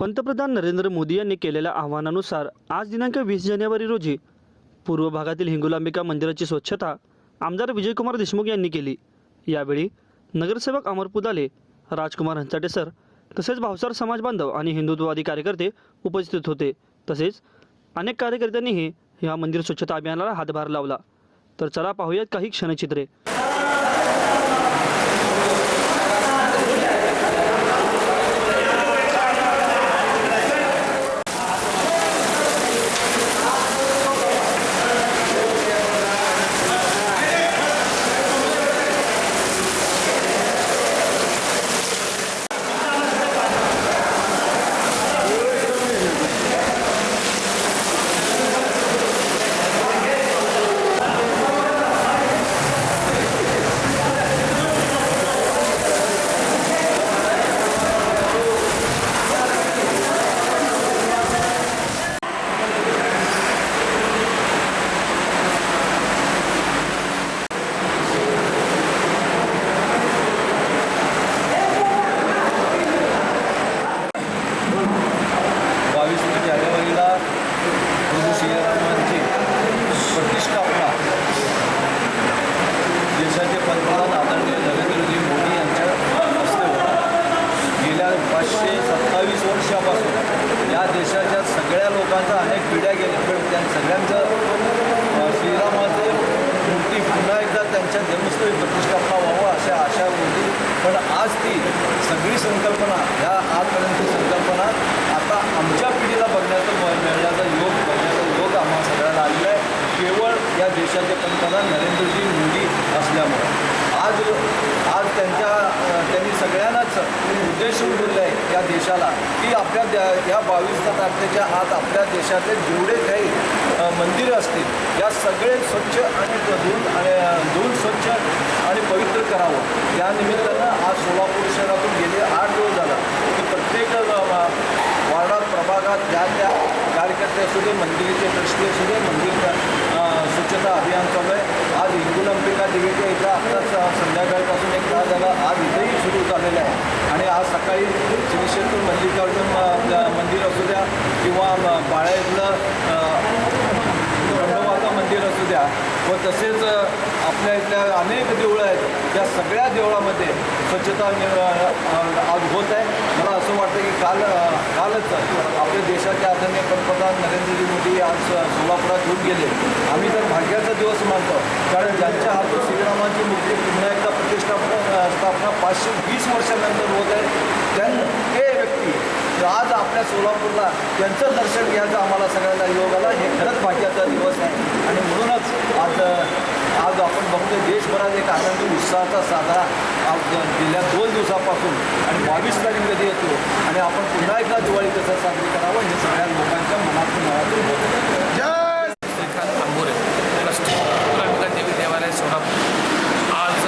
पंतप्रधान नरेंद्र मोदी यांनी केलेल्या आवाहनानुसार आज दिनांक वीस जानेवारी रोजी पूर्व भागातील हिंगुलांबिका मंदिराची स्वच्छता आमदार विजयकुमार देशमुख यांनी केली. यावेळी नगरसेवक अमर पुदाले राजकुमार हंचाटे सर तसेच भावसार समाज बांधव आणि हिंदुत्ववादी कार्यकर्ते उपस्थित होते. तसेच अनेक कार्यकर्त्यांनीही या मंदिर स्वच्छता अभियानाला हातभार लावला. तर चला पाहूयात काही क्षणचित्रे बावीस जानेवारीला प्रभू श्रीरामांची प्रतिष्ठापना देशाचे पंतप्रधान आदरणीय नरेंद्रजी मोदी यांच्या हस्ते होतं गेल्या पाचशे सत्तावीस वर्षापासून या देशाच्या सगळ्या अनेक पिढ्या गेल्या पण त्या सगळ्यांचं श्रीरामाचे मूर्ती पुन्हा एकदा त्यांच्या जन्मस्थळी प्रतिष्ठापना व्हावं अशा आशा होती. पण आज ती सगळी संकल्पना ह्या आजपर्यंत संकल्पना आता आमच्या पिढीला बघण्याचा मिळण्याचा योग बघण्याचा योग आम्हा सगळ्यांना आलेला आहे. केवळ या देशाचे पंतप्रधान नरेंद्रजी मोदी असल्यामुळे. आज आज त्यांच्या त्यांनी सगळ्यांनाच उद्देशून बोललं आहे या देशाला की आपल्या द्या- या बावीस तारखेच्या आज आपल्या देशातले जेवढे काही मंदिरं असतील या सगळे स्वच्छ आणि धुवून आणि धुवून स्वच्छ आणि पवित्र करावं. या निमित्तानं आज सोलापूर शहरातून गेले आठ दिवस झाला की प्रत्येक वार्डात प्रभागात ज्या त्या कार्यकर्ते असू दे मंदिराचे ट्रस्टी असू दे मंदिर स्वच्छता अभियान चालू आहे. आज इंदुलंबिका देवीच्या इथं आत्ताच संध्याकाळपासून एक तास झाला आज इथंही सुरू झालेलं आहे आणि आज सकाळी श्रीक्षेत्र मल्लिकार्जुन मंदिर असू द्या किंवा बाळ्यातलं बाळा मंदिर असू द्या व तसेच आपल्या इथल्या अनेक देवळं आहेत त्या सगळ्या देवळामध्ये स्वच्छता आज होत आहे. मला असं वाटतं की काल कालच आपल्या देशाचे आदरणीय पंतप्रधान नरेंद्रजी मोदी आज सोलापुरात येऊन गेले. आम्ही तर भाग्याचा दिवस मानतो. कारण ज्यांच्या हातून श्रीरामाची मूर्ती पुन्हा एकदा प्रतिष्ठापना स्थापना पाचशे वीस वर्षानंतर होत आहे त्यां ते व्यक्ती आज आपल्या सोलापूरला त्यांचं दर्शन घ्यायचं आम्हाला सगळ्यांना योग आला हे खरंच भाग्याचा दिवस आहे. आणि म्हणूनच आज आज आपण बघतो देशभरात एक आनंदी उत्साहाचा साजरा गेल्या दोन दिवसापासून आणि बावीस तारीख कधी येतो? आणि आपण पुन्हा एकदा दिवाळी कसं साजरी करावं हे सगळ्या लोकांच्या मनातून मनातून होत. आहे. श्रीकांत आंबोरे देवी देवालय सोलापूर. आज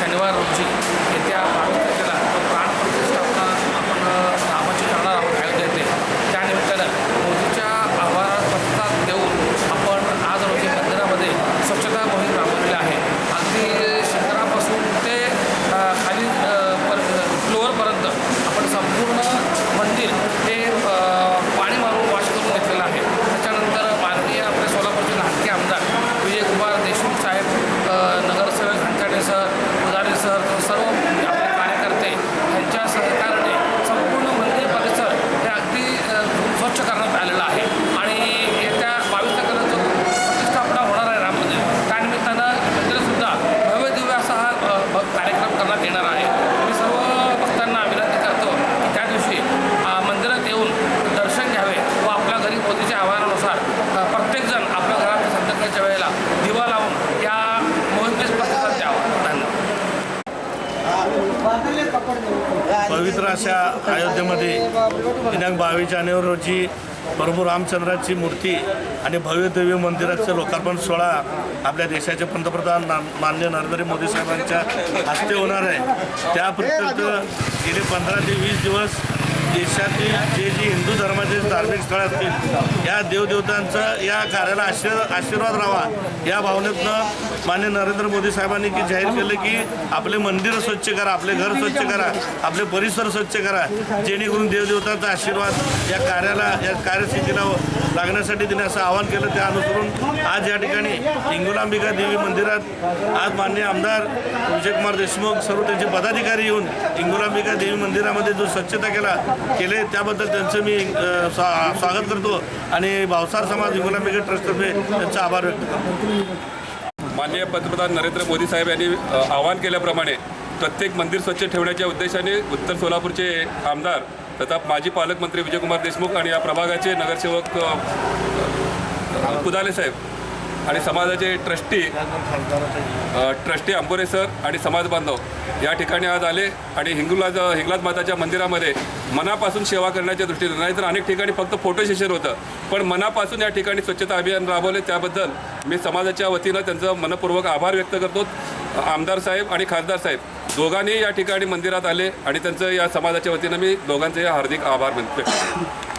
शनिवार रोजी येत्या बावीस तारखेला जो प्राण प्रतिष्ठापना आपण अ, रामाची करणार आहोत अयोध्येत येथे त्यानिमित्तानं मोदीच्या आभारात प्रतिसाद देऊन आपण आज रोजी मंदिरामध्ये स्वच्छता मोहीम राबवलेली आहे अगदी शिखरापासून ते अ, खाली अ, पर फ्लोअरपर्यंत आपण संपूर्ण मंदिर हे अ, पाणी मारून वॉश करून घेतलेलं आहे त्याच्यानंतर माननीय आपले सोलापूरचे लाडके आमदार विजयकुमार देशमुख साहेब अ, नगरसेवक हंचाटे सर पुजारी सर सर्व आपले कार्यकर्ते यांच्या सहकार्याने संपूर्ण मंदिर परिसर हे अगदी अ, स्वच्छ करण्यात आलेलं आहे आणि येत्या बावीस तारखेला जो प्रतिष्ठापना होणार आहे राम मंदिर त्यानिमित्तानं मंदिरसुद्धा भव्य दिव्य असा हा अ, भ- कार्यक्रम करण्यात येणार आहे. मी सर्व भक्तांना विनंती करतो की त्या दिवशी मंदिरात येऊन दर्शन घ्यावे व आपल्या घरी मोदीच्या आव्हानानुसार प्रत्येकजण आपल्या घरात संध्याकाळच्या वेळेला दिवा लावून या मोहिमेस प्रतिसाद द्यावा. धन्यवाद. पवित्र अशा अयोध्येमध्ये दिनांक बावीस जानेवारी रोजी प्रभू रामचंद्राची मूर्ती आणि भव्य दिव्य मंदिराचं लोकार्पण सोहळा आपल्या देशाचे पंतप्रधान माननीय नरेंद्र मोदी साहेबांच्या हस्ते होणार आहे. त्या प्रत्यर्थ गेले पंधरा ते वीस दिवस देशातील जे जे हिंदू धर्माचे धार्मिक स्थळ असतील या देवदेवतांचं या कार्याला आशीर्वाद आशीर्वाद राहावा या भावनेतनं मान्य नरेंद्र मोदी साहेबांनी की जाहीर केलं की आपले मंदिर स्वच्छ करा आपले घर स्वच्छ करा आपले परिसर स्वच्छ करा जेणेकरून देवदेवतांचा आशीर्वाद या कार्याला या कार्यस्थितीला लागण्यासाठी तिने असं आवाहन केलं. त्या अनुसरून आज या ठिकाणी हिंगुलांबिका देवी मंदिरात आज मान्य आमदार विजयकुमार देशमुख सर्व त्यांचे पदाधिकारी येऊन हिंगुलांबिका देवी मंदिरामध्ये जो स्वच्छता केला केले त्याबद्दल त्यांचं मी स्वा- स्वागत करतो आणि भावसार समाज हिंगुलांबिका ट्रस्टतर्फे त्यांचा आभार व्यक्त करतो. माननीय पंतप्रधान नरेंद्र मोदी साहेब यांनी आवाहन केल्याप्रमाणे प्रत्येक मंदिर स्वच्छ ठेवण्याच्या उद्देशाने उत्तर सोलापूरचे आमदार तथा माजी पालकमंत्री विजयकुमार देशमुख आणि या प्रभागाचे नगरसेवक कुदाले साहेब आणि समाजाचे ट्रस्टी ट्रस्टी अंबोरे सर आणि समाज बांधव या ठिकाणी आज आले आणि हिंगुलाज हिंगलाज माताच्या मंदिरामध्ये मनापासून सेवा करण्याच्या दृष्टीने नाहीतर अनेक ठिकाणी फक्त फोटो सेशन होतं. पण मनापासून या ठिकाणी स्वच्छता अभियान राबवले. त्याबद्दल मी समाजाच्या वतीनं त्यांचं मनपूर्वक आभार व्यक्त करतो. आमदार साहेब आणि खासदार साहेब दोघांनी या ठिकाणी मंदिरात आले आणि त्यांचं या समाजाच्या वतीनं मी दोघांचे हार्दिक आभार व्यक्त करतो